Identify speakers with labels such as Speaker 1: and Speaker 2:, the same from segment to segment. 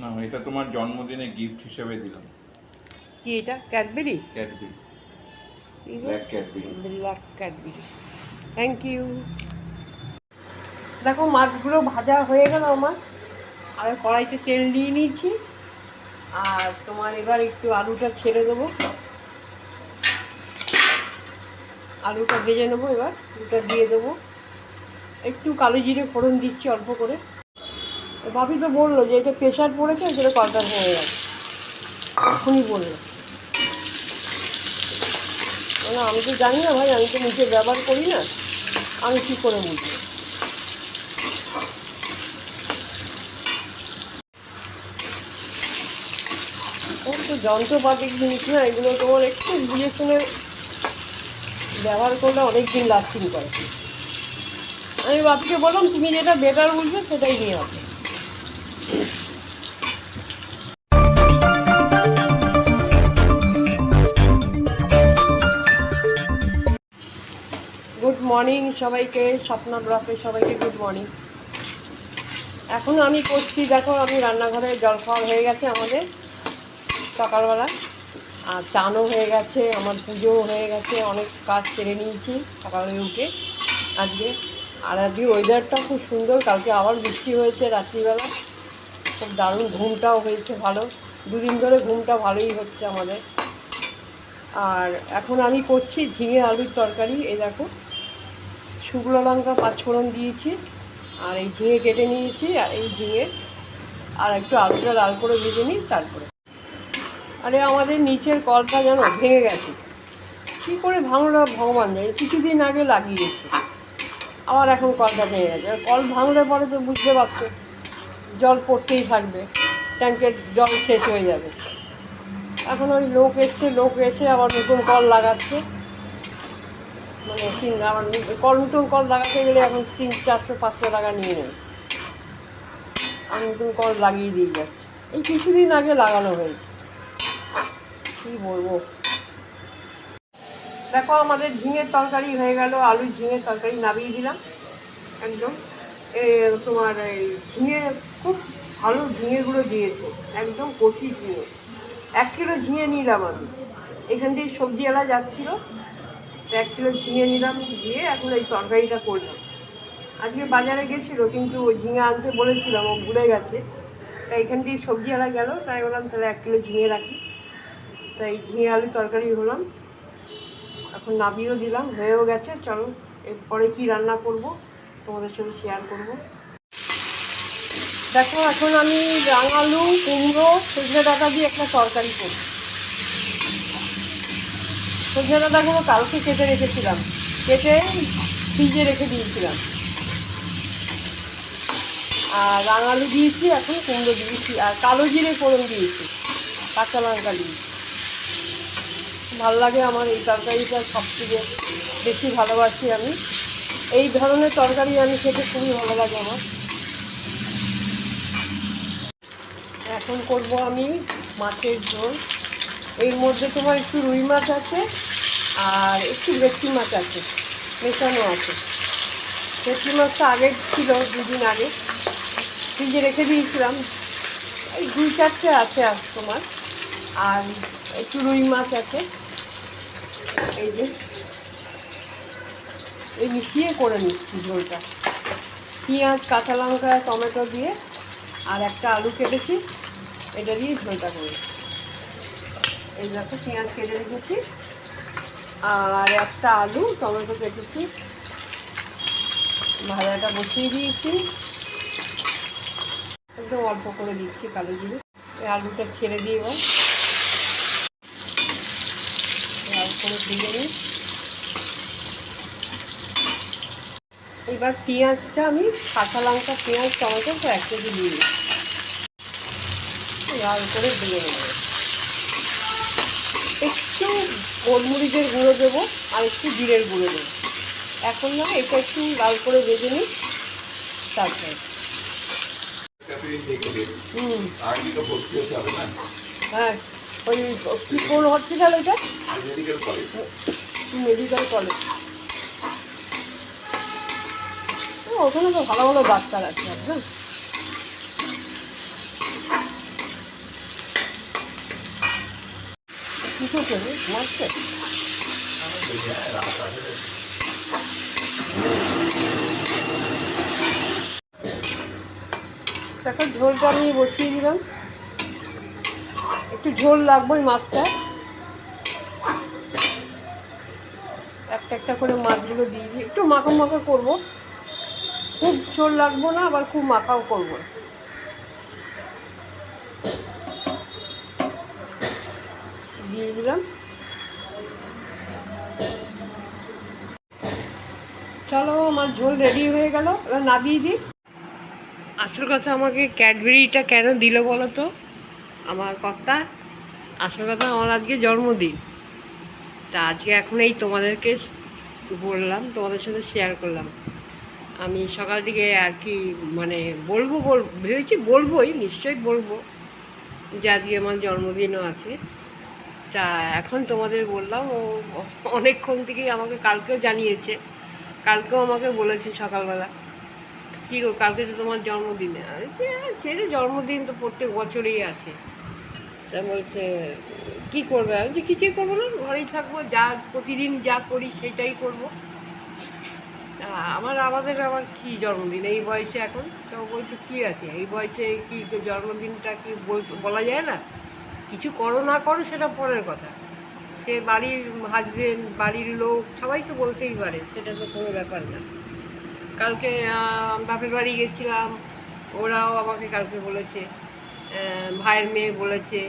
Speaker 1: না এটা তোমার জন্মদিনে গিফট হিসেবে দিলাম।
Speaker 2: কি এটা? Cadbury
Speaker 1: Cadbury black Cadbury
Speaker 2: black Cadbury thank you দেখো মাছগুলো ভাজা হয়ে গেল আমার। আর কড়াইতে তেল দিয়ে নিয়েছি। আর তোমার এবার একটু আলুটা ছেড়ে দেবো। আলুটা ভেজে নেব এবার। আলুটা দিয়ে দেবো। একটু কালো জিরে ফোড়ন দিচ্ছি অল্প করে। ভাবি তো বলল যে এটা প্রেশার পড়েছে সেটা কলটা ভেঙে গেছে এখনই বলল। না আমি তো জানি না ভাই, আমি তো নিচে ব্যবহার করি না, আমি কী করে বুঝব? তো জিনিস না, এগুলো তোমার একটু বুঝে শুনে ব্যবহার করলে অনেক দিন লাস্টিং করে। আমি বাপিকে বললাম, তুমি যেটা বেটার বুঝবে, সেটাই নিয়ে আসবে। মর্নিং সবাইকে স্বপ্ন ব্লকে সবাইকে গুড মর্নিং এখন আমি করছি, দেখো আমি রান্নাঘরে জল খাওয়া হয়ে গেছে আমাদের সকালবেলা। আর চানও হয়ে গেছে, আমার পুজোও হয়ে গেছে, অনেক কাজ সেরে নিয়েছি সকালে উঠে আজকে। আর আজকে ওয়েদারটা খুব সুন্দর, কালকে আবার বৃষ্টি হয়েছে রাত্রিবেলা। খুব দারুণ, ঘুমটাও হয়েছে ভালো। দুদিন ধরে ঘুমটা ভালোই হচ্ছে আমাদের। আর এখন আমি করছি ঝিঙে আলুর তরকারি, এই দেখো। শুকনো লঙ্কা পাঁচফোড়ন দিয়েছি, আর এই ঝিঙে কেটে নিয়েছি, আর এই ঝিঙে, আর একটু আলুটা লাল করে ভেজে নিই, তারপরে। আরে আমাদের নিচের কলটা যেন ভেঙে গেছে। কী করে ভাঙলো ভগবান জানে, কিছুদিন আগে লাগিয়েছে। আবার এখন কলটা ভেঙে গেছে। আর কল ভাঙলে পরে তো বুঝতে পারছ, জল পড়তেই থাকবে, ট্যাঙ্কের জল শেষ হয়ে যাবে। এখন ওই লোক এসছে, লোক এসে আবার নতুন কল লাগাচ্ছে। মানে তিন আবার কল নতুন কল লাগাতে গেলে এখন তিন চারশো পাঁচশো টাকা নিয়ে নেবে। আর নতুন কল লাগিয়ে দিয়ে যাচ্ছে। এই কিছুদিন আগে লাগানো হয়েছে। কী বলব? দেখো আমাদের ঝিঙের তরকারি হয়ে গেল আলু ঝিঙের তরকারি নামিয়ে দিলাম। একদম। এ, তোমার এই ঝিঙে খুব ভালো ঝিঙেগুলো দিয়েছে। একদম কচি ঝিঙে। এক কিলো ঝিঙে নিলাম আমি। এখান থেকে সবজিওয়ালা যাচ্ছিল। এক কিলো ঝিঙে নিলাম, দিয়ে এখন এই তরকারিটা করলাম। আজকে বাজারে গেছিল, কিন্তু ঝিঙে আনতে বলেছিলাম, ও ভুলে গেছে। তাই এখান দিয়ে সবজি সবজিওয়ালা গেল, তাই বললাম তাহলে এক কিলো ঝিঙে রাখি। তাই ঝিঙে আলু তরকারি হলাম। এখন নাবিয়েও দিলাম, হয়েও গেছে, চলো, এরপরে কি রান্না করব, তোমাদের সাথে শেয়ার করব। দেখো, এখন আমি রাঙালু, কুমড়ো সজনে ডাটা দিয়ে একটা তরকারি করব সজনে ডাটাগুলো কালকে কেটে রেখেছিলাম। কেটে ফ্রিজে রেখে দিয়েছিলাম। আর রাঙালু দিয়েছি, এখন কুমড়ো দিয়েছি, আর কালো জিরে ফোড়ন দিয়েছি, কাঁচা লঙ্কা দিয়েছি ভালো লাগে আমার এই তরকারিটা, সবথেকে বেশি ভালোবাসি আমি। এই ধরনের তরকারি আমি খেতে খুবই ভালো লাগে আমার। এখন করব আমি মাছের ঝোল। এর মধ্যে তোমার একটু রুই মাছ আছে আর একটু ভেটকি মাছ আছে, মেশানো আছে। ভেটকি মাছটা আগে ছিল দুদিন আগে, ফ্রিজে রেখে দিয়েছিলাম। এই দুই চারটে আছে আজ তোমার, আর একটু রুই মাছ আছে। এই যে, এই মিশিয়ে করে নিচ্ছি ঝোলটা। পেঁয়াজ, কাঁচা লঙ্কা, টমেটো দিয়ে আর একটা আলু কেটেছি, এটা দিয়ে ঝোলটা করি এই পেঁয়াজ কেটে রেখেছি। আর একটা আলু, টমেটো কেটেছি। ভাজাটা বসিয়ে দিয়েছি। একদম অল্প করে দিচ্ছি কালো জিরে। এই আলুটা ছেড়ে দিয়ে এবার লাল করে দিয়ে নিই। এবার পেঁয়াজটা আমি কাঁচা লঙ্কা, পেঁয়াজ, টমেটো তো এক কেজি দিয়ে দিই লাল করে দিয়ে নেব। একটু গোলমরিচের গুঁড়ো দেবো আর একটু জিরের গুঁড়ো দেবো। এখন না, এটা একটু লাল করে ভেজে নিই, তারপরে। হুম। হ্যাঁ ওই হসপিটাল এটা
Speaker 1: মেডিকেল কলেজ।
Speaker 2: ওখানে তো ভালো ভালো ডাক্তার আছে হ্যাঁ কিছু করে মারছে দেখো ঝোলটা আমি বসিয়ে দিলাম। একটু ঝোল লাগবে মাছটা। একটা একটা করে মাছগুলো দিয়ে দিই। একটু মাখা মাখা করব। খুব ঝোল লাগবো না, আবার খুব মাখাও করব দিয়ে দিলাম। চলো, আমার ঝোল রেডি হয়ে গেল। এবার না দিয়ে দিই। আসল কথা, আমাকে ক্যাডবেরিটা কেন দিল বলো তো? আমার কর্তা, আসল কথা, আমার আজকে জন্মদিন। তা আজকে এখন এই তোমাদেরকে বললাম, তোমাদের সাথে শেয়ার করলাম। আমি সকাল থেকে আর কি মানে বলব, বল, ভেবেছি বলবোই, নিশ্চয়ই বলব যে আজকে আমার জন্মদিনও আছে। তা এখন তোমাদের বললাম ও অনেকক্ষণ থেকেই আমাকে কালকেও জানিয়েছে। কালকেও আমাকে বলেছে সকালবেলা। কী গো কালকে তো তোমার জন্মদিনে। "হ্যাঁ, সে যে জন্মদিন তো প্রত্যেক বছরেই আসে। তা বলছে কী করবে? আমি যে কিছুই করব না ঘরেই থাকব যা প্রতিদিন যা করি সেটাই করব। আমার আমাদের আবার কি জন্মদিন? এই বয়সে এখন? তো বলছে কি আছে? এই বয়সে কি জন্মদিনটা কি বলা যায় না? কিছু করো না করো সেটা পরের কথা। সে বাড়ির হাজবেন্ড বাড়ির লোক সবাই তো বলতেই পারে, সেটা তো কোনো ব্যাপার না। কালকে বাপের বাড়ি গেছিলাম, ওরাও আমাকে কালকে বলেছে ভাইয়ের মেয়ে বলেছে,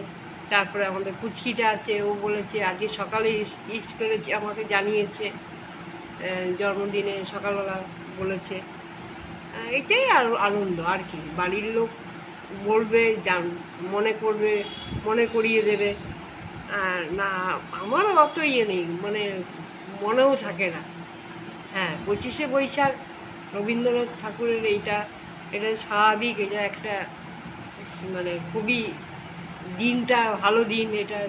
Speaker 2: তারপরে আমাদের পুচকিটা আছে, ও বলেছে, আজকে সকালে ইস করে আমাকে জানিয়েছে জন্মদিনে সকালবেলা বলেছে। এটাই আর আনন্দ, আর কি। বাড়ির লোক বলবে জান, মনে করবে, মনে করিয়ে দেবে। আর না, আমারও অত ইয়ে নেই মানে মনেও থাকে না। হ্যাঁ পঁচিশে বৈশাখ, রবীন্দ্রনাথ ঠাকুরের এইটা, এটা স্বাভাবিক, এটা একটা মানে খুবই দিনটা, ভালো দিন, এটা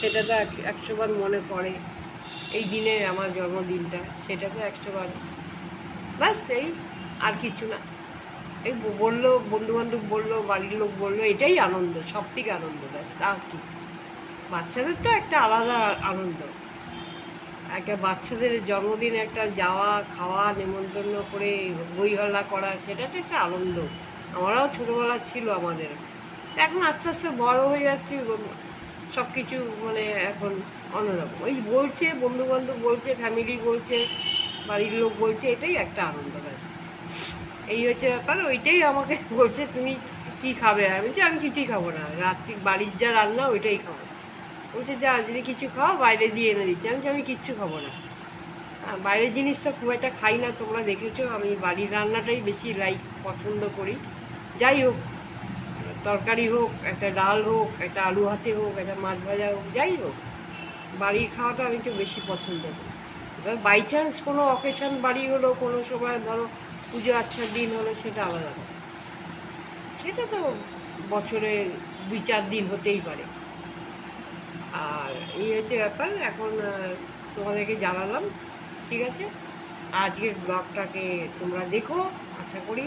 Speaker 2: সেটা তো একশোবার মনে পড়ে। এই দিনে আমার জন্মদিনটা, সেটা তো একশোবার। ব্যাস, এই আর কিছু না। এই বলল বন্ধু বান্ধব বলল, বাড়ির লোক বলল, এটাই আনন্দ সব থেকে আনন্দ, ব্যাস, আর কি। বাচ্চাদের তো একটা আলাদা আনন্দ। একটা বাচ্চাদের জন্মদিন, একটা যাওয়া, খাওয়া, নেমন্তন্ন করে বই হল্লা করা, সেটা তো একটা আনন্দ। আমরাও ছোটোবেলা ছিল আমাদের। এখন আস্তে আস্তে বড় হয়ে যাচ্ছি সব কিছু মানে এখন অন্যরকম। ওই বলছে বন্ধু বান্ধব বলছে ফ্যামিলি বলছে, বাড়ির লোক বলছে, এটাই একটা আনন্দ, ব্যাস। এই হচ্ছে ব্যাপার, ওইটাই আমাকে বলছে, তুমি কি খাবে? আমি বলছি, আমি কিছুই খাব না, রাত্রি বাড়ির যা রান্না, ওইটাই খাব। বলছে, যা, যদি কিছু খাও, বাইরে দিয়ে এনে দিচ্ছি। আমি আমি কিচ্ছু খাব না। বাইরের জিনিস তো খুব একটা খাই না, তোমরা দেখেছ, আমি বাড়ির রান্নাটাই বেশি লাইক পছন্দ করি। যাই হোক, তরকারি হোক, একটা ডাল হোক, একটা আলু হাতে হোক, একটা মাছ ভাজা হোক, যাই হোক, বাড়ির খাওয়াটা আমি একটু বেশি পছন্দ করি। এবার বাই চান্স কোনো অকেশন বাড়ি হলো, কোনো সময় ধরো পুজো আচ্ছার দিন হলো সেটা আলাদা। সেটা তো বছরে দুই চার দিন হতেই পারে। আর এই হচ্ছে ব্যাপার, এখন তোমাদেরকে জানালাম, ঠিক আছে? আজকের ব্লগটাকে তোমরা দেখো, আশা করি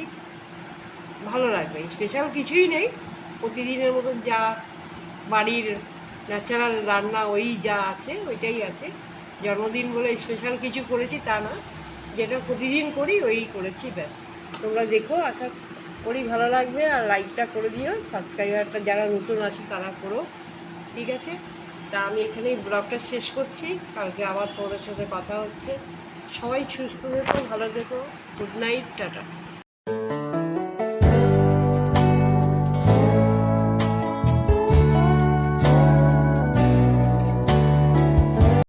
Speaker 2: ভালো লাগবে। স্পেশাল কিছুই নেই, প্রতিদিনের মতন যা বাড়ির ন্যাচারাল রান্না, ওই যা আছে, ওইটাই আছে। জন্মদিন বলে স্পেশাল কিছু করেছি তা না। যেটা প্রতিদিন করি, ওই করেছি ব্যাস। তোমরা দেখো, আশা করি ভালো লাগবে, আর লাইকটা করে দিও সাবস্ক্রাইবারটা যারা নতুন আছে তারা করো, ঠিক আছে? তা আমি এখানেই ব্লগটা শেষ করছি, কালকে আবার তোমাদের সাথে কথা হচ্ছে। সবাই সুস্থ থেকো, ভালো থেকো গুড নাইট টাটা।